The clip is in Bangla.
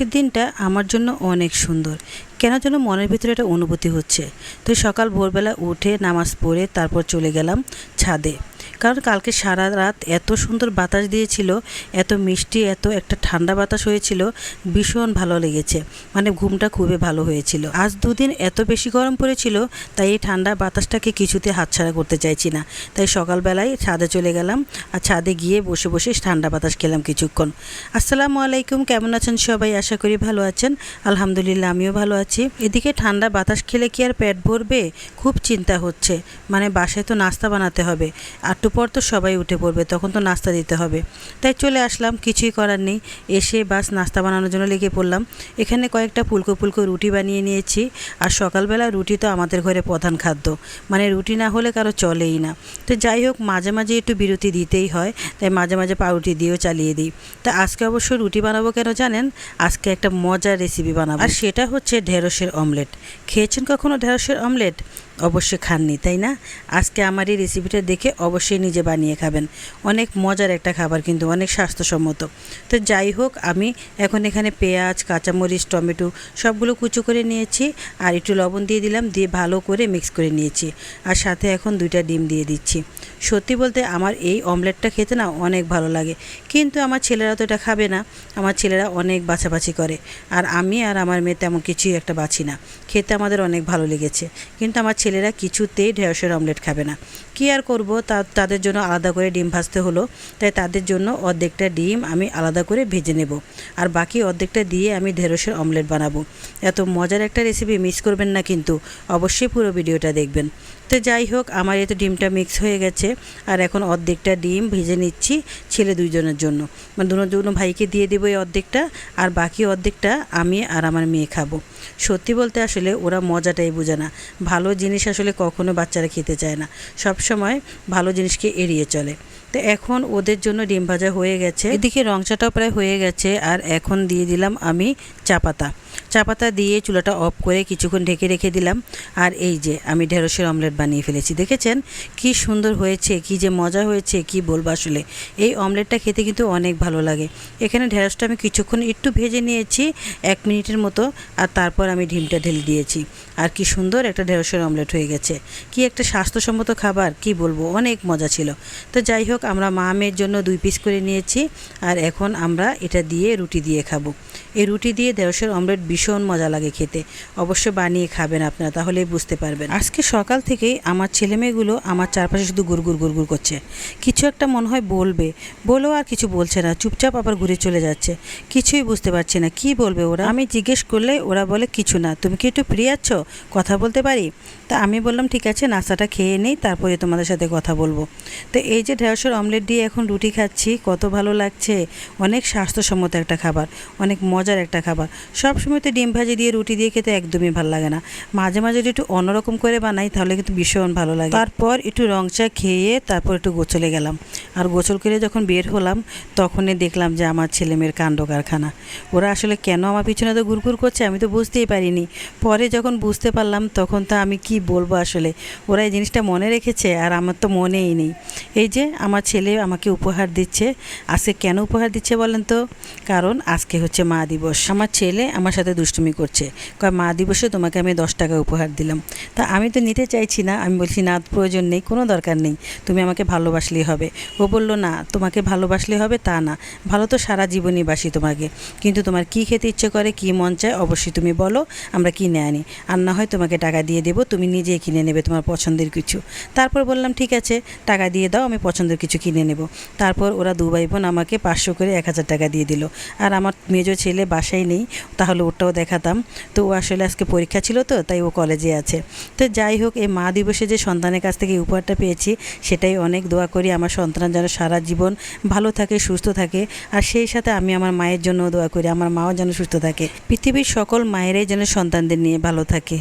আজকের দিনটা আমার জন্য অনেক সুন্দর। কেন যেন মনের ভিতরে একটা অনুভূতি হচ্ছে। তো সকাল ভোরবেলা উঠে নামাজ পড়ে তারপর চলে গেলাম ছাদে। কারণ কালকে সারা রাত এত সুন্দর বাতাস দিয়েছিল, এত মিষ্টি, এত একটা ঠান্ডা বাতাস হয়েছিল, ভীষণ ভালো লেগেছে। মানে ঘুমটা খুবই ভালো হয়েছিল। আজ দুদিন এত বেশি গরম পড়েছিল, তাই এই ঠান্ডা বাতাসটাকে কিছুতে হাতছাড়া করতে চাইছি না। তাই সকালবেলায় ছাদে চলে গেলাম আর ছাদে গিয়ে বসে বসে ঠান্ডা বাতাস খেলাম কিছুক্ষণ। আসসালামু আলাইকুম, কেমন আছেন সবাই? আশা করি ভালো আছেন। আলহামদুলিল্লাহ, আমিও ভালো আছি। এদিকে ঠান্ডা বাতাস খেলে কি আর পেট ভরবে? খুব চিন্তা হচ্ছে। মানে বাসায় তো নাস্তা বানাতে হবে। আটটু পর তো সবাই উঠে পড়বে, তখন তো নাস্তা দিতে হবে। তাই চলে আসলাম, কিছুই করার নেই। এসে বাস নাস্তা বানানোর জন্য লেগে পড়লাম। এখানে কয়েকটা ফুলকো ফুলকো রুটি বানিয়ে নিয়েছি। আর সকালবেলা রুটি তো আমাদের ঘরে প্রধান খাদ্য। মানে রুটি না হলে কারও চলেই না। তো যাই হোক, মাঝে মাঝে একটু বিরতি দিতেই হয়। তাই মাঝে মাঝে পাউরুটি দিয়েও চালিয়ে দিই। তা আজকে অবশ্য রুটি বানাবো কেন জানেন? আজকে একটা মজার রেসিপি বানাবো। আর সেটা হচ্ছে ঢেঁড়সের অমলেট খেয়েছেন কখনো ঢেঁড়সের অমলেট অবশ্যই খাননি, তাই না? আজকে আমার এই রেসিপিটা দেখে অবশ্যই নিজে বানিয়ে খাবেন। অনেক মজার একটা খাবার কিন্তু, অনেক স্বাস্থ্যসম্মত। তো যাই হোক, আমি এখন এখানে পেঁয়াজ, কাঁচামরিচ, টমেটো সবগুলো কুচো করে নিয়েছি আর একটু লবণ দিয়ে দিলাম, দিয়ে ভালো করে মিক্স করে নিয়েছি। আর সাথে এখন দুইটা ডিম দিয়ে দিচ্ছি। সত্যি বলতে আমার এই অমলেটটা খেতে না অনেক ভালো লাগে। কিন্তু আমার ছেলেরা তো এটা খাবে না। আমার ছেলেরা অনেক বাছাবাছি করে। আর আমি আর আমার মেয়ে তেমন কিছুই একটা বাছি না। খেতে আমাদের অনেক ভালো লেগেছে। কিন্তু আমার ছেলেরা কিছুতেই ঢেঁড়সের অমলেট খাবে না। কী আর করব? তা, তাদের জন্য আলাদা করে ডিম ভাজতে হলো। তাই তাদের জন্য অর্ধেকটা ডিম আমি আলাদা করে ভেজে নেব। আর বাকি অর্ধেকটা দিয়ে আমি ঢেঁড়সের অমলেট বানাবো। এত মজার একটা রেসিপি মিস করবেন না কিন্তু। অবশ্যই পুরো ভিডিওটা দেখবেন। তো যাই হোক, আমার এতে ডিমটা মিক্স হয়ে গেছে। আর এখন অর্ধেকটা ডিম ভেজে নিচ্ছি ছেলে দুইজনের জন্য। মানে দুজন দুনো ভাইকে দিয়ে দেবো এই অর্ধেকটা, আর বাকি অর্ধেকটা আমি আর আমার মেয়ে খাব। সত্যি বলতে আসলে ওরা মজাটাই বোঝে না। ভালো জিনিস আসলে কখনো বাচ্চারা খেতে চায় না। সব সময় ভালো জিনিসকে এড়িয়ে চলে। তো এখন ওদের জন্য ডিম ভাজা হয়ে গেছে। এদিকে রংচাটাও প্রায় হয়ে গেছে, আর এখন দিয়ে দিলাম আমি চা পাতা। চা পাতা দিয়ে চুলাটা অফ করে কিছুক্ষণ ঢেকে রেখে দিলাম। আর এই যে, আমি ঢেঁড়সের অমলেট বানিয়ে ফেলেছি, দেখেছেন? কি সুন্দর হয়েছে, কি যে মজা হয়েছে, কি বলব আসলে? এই অমলেটটা খেতে কিন্তু অনেক ভালো লাগে। এখানে ঢেঁড়সটা আমি কিছুক্ষণ একটু ভেজে নিয়েছি, এক মিনিটের মতো, আর তারপর আমি ডিমটা ঢেলে দিয়েছি। আর কি সুন্দর একটা ঢেঁড়সের অমলেট হয়ে গেছে। কি একটা স্বাস্থ্যসম্মত খাবার, কি বলব, অনেক মজা ছিল। তো যাই হোক, আমরা মা মেয়ের জন্য দুই পিস করে নিয়েছি, আর এখন আমরা এটা দিয়ে রুটি দিয়ে খাব। এই রুটি দিয়ে ঢেঁড়সের অমলেট ভীষণ মজা লাগে খেতে। অবশ্য বানিয়ে খাবেন আপনারা, তাহলেই বুঝতে পারবেন। আজকে সকাল থেকেই আমার ছেলেমেয়েগুলো আমার চারপাশে শুধু গুড়গুড় গুড়গুড় করছে। কিছু একটা মনে হয় বলবে, বলেও আর কিছু বলছে না, চুপচাপ আবার ঘুরে চলে যাচ্ছে। কিছুই বুঝতে পারছে না, কি বলবে ওরা? আমি জিজ্ঞেস করলে ওরা বলে, কিছু না, তুমি কি একটু ফ্রি আছো? কথা বলতে পারি? তা আমি বললাম, ঠিক আছে, নাস্তাটা খেয়ে নেই, তারপরে তোমাদের সাথে কথা বলব। তো এই যে ঢেঁড়সের অমলেট দিয়ে এখন রুটি খাচ্ছি, কত ভালো লাগছে। অনেক স্বাস্থ্যসম্মত একটা খাবার, অনেক মজার একটা খাবার। সব সময় তো ডিম ভাজি দিয়ে রুটি দিয়ে খেতে একদমই ভালো লাগে না। মাঝে মাঝে একটু অন্যরকম করে বানাই, তাহলে কিন্তু ভীষণ ভালো লাগে। তারপর একটু রং চা খেয়ে তারপর একটু গোছলে গেলাম। আর গোছল করে যখন বের হলাম, তখনই দেখলাম যে আমার ছেলে মেয়ের কাণ্ড কারখানা। ওরা আসলে কেন আমার পিছনে তো ঘুরঘুর করছে আমি তো বুঝতেই পারিনি। পরে যখন বুঝতে পারলাম, তখন তো আমি কি বলব আসলে? ওরা এই জিনিসটা মনে রেখেছে আর আমার তো মনেই নেই। এই যে আমার ছেলে আমাকে উপহার দিচ্ছে। আজকে কেন উপহার দিচ্ছে বলেন তো? কারণ আজকে হচ্ছে মা দিবস। আমার ছেলে আমার সাথে দুষ্টুমি করছে। কয়, মা, দিবসে তোমাকে আমি দশ টাকা উপহার দিলাম। তা আমি তো নিতে চাইছি না। আমি বলছি, না, প্রয়োজন নেই, কোনো দরকার নেই। তুমি আমাকে ভালোবাসলেই হবে। ও বলল, না, তোমাকে ভালোবাসলে হবে তা না। ভালো তো সারা জীবনই বাসি তোমাকে। কিন্তু তোমার কি খেতে ইচ্ছে করে, কি মন চায়, অবশ্যই তুমি বলো, আমরা কিনে আনি। আর না হয় তোমাকে টাকা দিয়ে দেবো, তুমি নিজেই কিনে নেবে তোমার পছন্দের কিছু। তারপর বললাম, ঠিক আছে, টাকা দিয়ে দাও, আমি পছন্দের কিছু কিনে নেব। তারপর ওরা দু ভাই বোন আমাকে পাঁচশো করে এক হাজার টাকা দিয়ে দিল। আর আমার মেজো ছেলে বাসায় নেই, তাহলে ওটাও দেখাতাম। তো ও আসলে আজকে পরীক্ষা ছিল তো, তাই ও কলেজে আছে। তো যাই হোক, এই মা দিবসে যে সন্তানের কাছ থেকে উপহারটা পেয়েছি, সেটাই অনেক দোয়া করি আমার সন্তান যেন সারা জীবন ভালো থাকে, সুস্থ থাকে। আর সেই সাথে আমি আমার মায়ের জন্য দোয়া করি, আমার মাও যেন সুস্থ থাকে। পৃথিবীর সকল মায়েরাই যেন সন্তানদের নিয়ে ভালো থাকে।